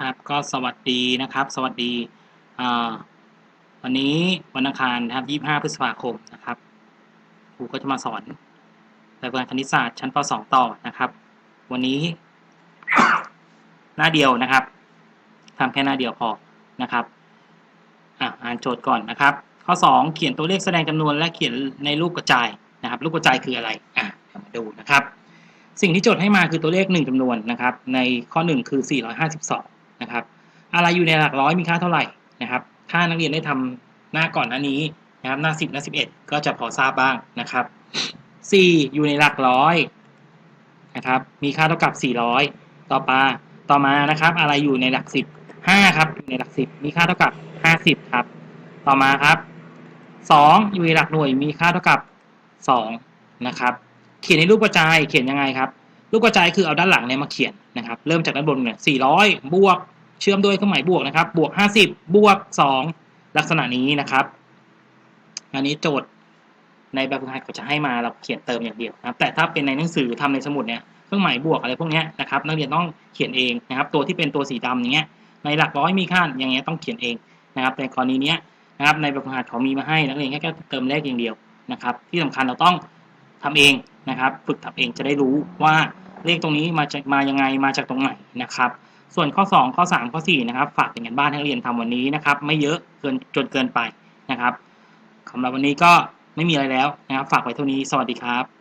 ครับ ก็สวัสดีนะครับ สวัสดีวันนี้วันอังคารนะครับ 25 พฤษภาคมนะครับครูก็จะมาสอนแบบการคณิตศาสตร์ชั้นป .2 ต่อนะครับ วันนี้ หน้าเดียวนะครับทำแค่หน้าเดียวพอนะครับอะอ่านโจทย์ก่อนนะครับ ข้อ 2 เขียนตัวเลขแสดงจำนวนและเขียนในรูปกระจายนะครับรูปกระจายคืออะไรอะมาดูนะครับสิ่งที่โจทย์ให้มาคือตัวเลข 1จำนวนนะครับ ในข้อ 1 คือ 452 นะครับ อะไรอยู่ในหลักร้อยมีค่าเท่าไหร่นะครับ ถ้านักเรียนได้ทำหน้าก่อนหน้านี้นะครับหน้า 10หน้า11 ก็จะพอทราบบ้างนะครับ 4 อยู่ในหลักร้อยนะครับมีค่าเท่ากับ 400 ต่อมาต่อมานะครับ อะไรอยู่ในหลัก 10 5 ครับอยู่ในหลัก 10 มีค่าเท่ากับ 50 ครับ ต่อมาครับ 2 อยู่ในหลักหน่วยมีค่าเท่ากับ 2 นะครับ เขียนในรูปกระจายเขียนยังไงครับ รูปกระจายคือเอาด้านหลังเนี่ยมาเขียนนะครับ เริ่มจากด้านบนเนี่ย400 บวก เชื่อมด้วยเครื่องหมายบวกนะครับ บวก 50 บวก 2 ลักษณะนี้นะครับ อันนี้โจทย์ในแบบฝึกหัดเขาจะให้มาเราเขียนเติมอย่างเดียวนะครับ แต่ถ้าเป็นในหนังสือทำในสมุดเนี่ยเครื่องหมายบวกอะไรพวกนี้นะครับ นักเรียนต้องเขียนเองนะครับ ตัวที่เป็นตัวสีดำอย่างเงี้ย ในหลักร้อยมีค่าอย่างเงี้ยต้องเขียนเองนะครับในกรณีเนี้ยนะครับในแบบฝึกหัดเขามีมาให้นักเรียนแค่เติมเลขอย่างเดียวนะครับ ที่สำคัญเราต้องทำเอง นะครับ ฝึกทำเองจะได้รู้ว่าเลขตรงนี้มาจากมายังไงมาจากตรงไหนนะครับ ส่วนข้อ 2 ข้อ 3 ข้อ 4 นะครับ ฝากเป็นงานบ้านให้เรียนทำวันนี้นะครับ ไม่เยอะเกินจนเกินไปนะครับสำหรับวันนี้ก็ไม่มีอะไรแล้วนะครับ ฝากไว้เท่านี้สวัสดีครับ